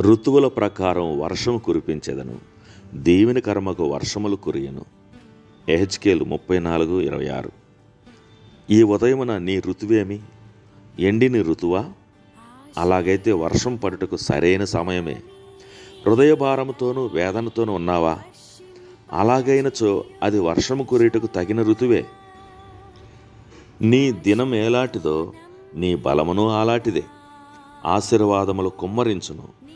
ఋతువుల ప్రకారం వర్షము కురిపించెదను. దేవుని కర్మకు వర్షములు కురియను. ఎహెచ్కేలు ముప్పై నాలుగు ఇరవై ఆరు. ఈ ఉదయమున నీ ఋతువేమి? ఎండిని ఋతువా? అలాగైతే వర్షం పడుటకు సరైన సమయమే. హృదయ భారముతోనూ వేదనతోనూ ఉన్నావా? అలాగైనచో అది వర్షము కురేటకు తగిన ఋతువే. నీ దినం ఎలాంటిదో నీ బలమును అలాంటిదే ఆశీర్వాదములు కుమ్మరించును.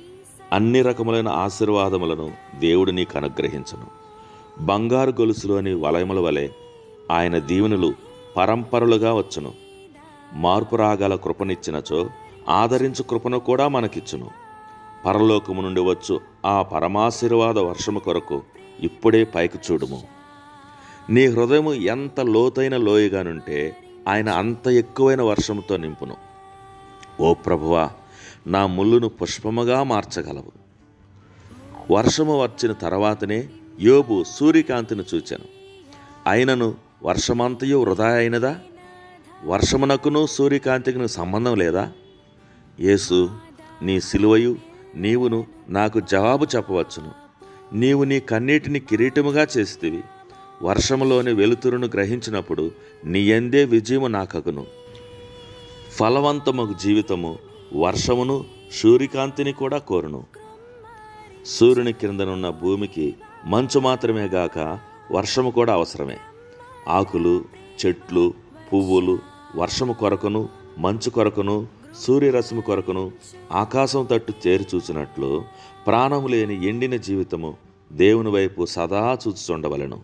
అన్ని రకములైన ఆశీర్వాదములను దేవుడు నీకు అనుగ్రహించను. బంగారు గొలుసులోని వలయముల వలె ఆయన దీవెనలు పరంపరలుగా వచ్చును. మార్పు రాగల కృపనిచ్చినచో ఆదరించు కృపను కూడా మనకిచ్చును. పరలోకము నుండి వచ్చు ఆ పరమాశీర్వాద వర్షము కొరకు ఇప్పుడే పైకి చూడుము. నీ హృదయము ఎంత లోతైన లోయగానుంటే ఆయన అంత ఎక్కువైన వర్షముతో నింపును. ఓ ప్రభువా నా ముళ్ళును పుష్పముగా మార్చగలవు. వర్షము వచ్చిన తర్వాతనే యోబు సూర్యకాంతిని చూచాను. అయినను వర్షమంతయు వృధా అయినదా? వర్షమునకును సూర్యకాంతికి సంబంధం లేదా? యేసు నీ సిలువయు నీవును నాకు జవాబు చెప్పవచ్చును. నీవు నీ కన్నీటిని కిరీటముగా చేస్తేవి. వర్షములోని వెలుతురును గ్రహించినప్పుడు నీ ఎందే విజయము నాకగును. ఫలవంతమగు జీవితము వర్షమును సూర్యకాంతిని కూడా కోరును. సూర్యుని క్రిందనున్న భూమికి మంచు మాత్రమే గాక వర్షము కూడా అవసరమే. ఆకులు చెట్లు పువ్వులు వర్షము కొరకును మంచు కొరకును సూర్యరశ్మి కొరకును ఆకాశం తట్టు చేరి చూసినట్లు ప్రాణము లేని ఎండిన జీవితము దేవుని వైపు సదా చూచుచుండవలను.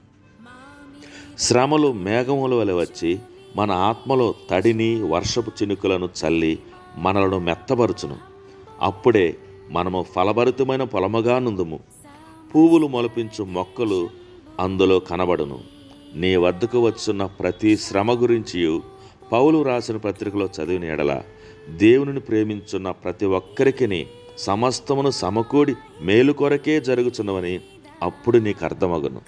శ్రమలు మేఘముల వలె వచ్చి మన ఆత్మలో తడిని వర్షపు చినుకులను చల్లి మనలను మెత్తబరుచును. అప్పుడే మనము ఫలభరితమైన పొలముగా నుందుము. పువ్వులు మొలపించు మొక్కలు అందులో కనబడును. నీ వద్దకు వచ్చున్న ప్రతి శ్రమ గురించి పౌలు రాసిన పత్రికలో చదివిన ఎడల దేవునిని ప్రేమించున్న ప్రతి ఒక్కరికి సమస్తమును సమకూడి మేలు కొరకే జరుగుచున్నవని అప్పుడు నీకు అర్థమగును.